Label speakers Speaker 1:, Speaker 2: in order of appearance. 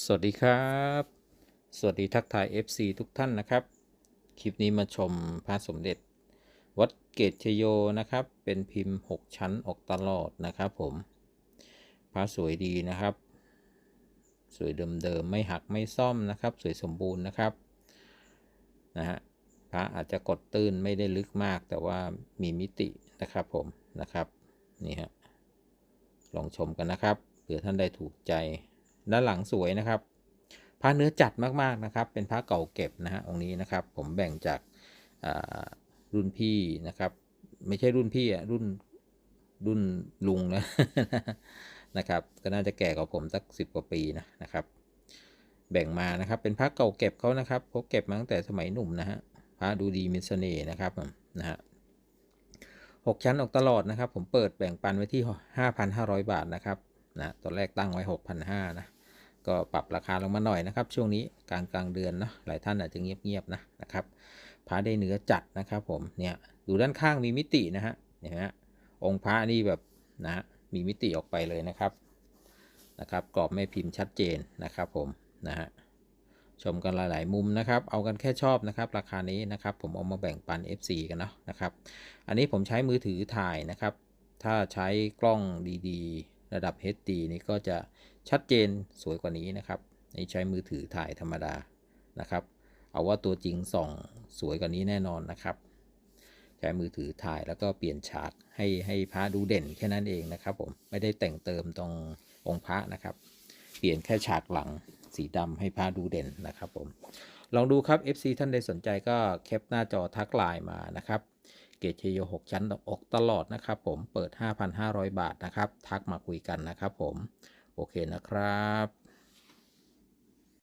Speaker 1: สวัสดีครับ สวัสดีทักทาย FC ทุกท่านนะครับ คลิปนี้มาชมพระสมเด็จ วัดเกตชโยนะครับ เป็นพิมพ์ 6 ชั้นออกตลอดนะครับผมพระสวยดีนะครับ สวยเดิมๆไม่หักไม่ซ่อมนะครับ สวยสมบูรณ์นะครับนะฮะพระอาจจะกดตื้นไม่ได้ลึกมาก แต่ว่ามีมิตินะครับผมนะครับนี่ฮะลองชมกันนะครับเผื่อท่านใดถูกใจ ด้านหลังสวยนะครับพระเนื้อจัดมากๆนะครับ เป็นพระเก่าเก็บนะฮะองค์นี้นะครับ ผมแบ่งจากรุ่นพี่นะครับ ไม่ใช่รุ่นพี่อะรุ่นรุ่นลุงนะนะครับ ก็น่าจะแก่กว่าผมสักสิบกว่าปีนะนะครับ แบ่งมานะครับ เป็นพระเก่าเก็บเขานะครับเขาเก็บมาตั้งแต่สมัยหนุ่มนะฮะพระดูดีมีเสน่ห์นะครับนะฮะหกชั้นออกตลอดนะครับ ผมเปิดแบ่งปันไว้ที่ห้าพันห้าร้อยบาทนะครับ นะตอนแรกตั้งไว้ 6,500นะก็ปรับราคาลงมาหน่อยนะครับ ช่วงนี้กลางกลางเดือนเนาะหลายท่านอาจจะเงียบๆนะนะครับพระได้เนื้อจัดนะครับ ผมเนี่ยดูด้านข้างมีมิตินะฮะเนไหมฮะองค์พระนี่แบบนะฮะมีมิติออกไปเลยนะครับนะครับ กรอบแม่พิมพ์ชัดเจนนะครับ ผมนะฮะชมกันหลาย ๆ มุมนะครับ เอากันแค่ชอบนะครับ ราคานี้นะครับ ผมเอามาแบ่งปัน FC กันเนาะนะครับ อันนี้ผมใช้มือถือถ่ายนะครับ ถ้าใช้กล้องดี ๆ ระดับ HD นี่ก็จะชัดเจนสวยกว่านี้นะครับนี่ใช้มือถือถ่ายธรรมดานะครับ เอาว่าตัวจริงส่องสวยกว่านี้แน่นอนนะครับ ใช้มือถือถ่ายแล้วก็เปลี่ยนฉากให้ให้พระดูเด่นแค่นั้นเองนะครับผมไม่ได้แต่งเติมตรงองค์พระนะครับ เปลี่ยนแค่ฉากหลังสีดำให้พระดูเด่นนะครับผมลองดูครับ FC ท่านใดสนใจก็แคปหน้าจอทักไลน์มานะครับ เกตเชโย6ชั้นอกตลอดนะครับผมเปิด 5,500 บาทนะครับ ทักมาคุยกันนะครับผม โอเคนะครับ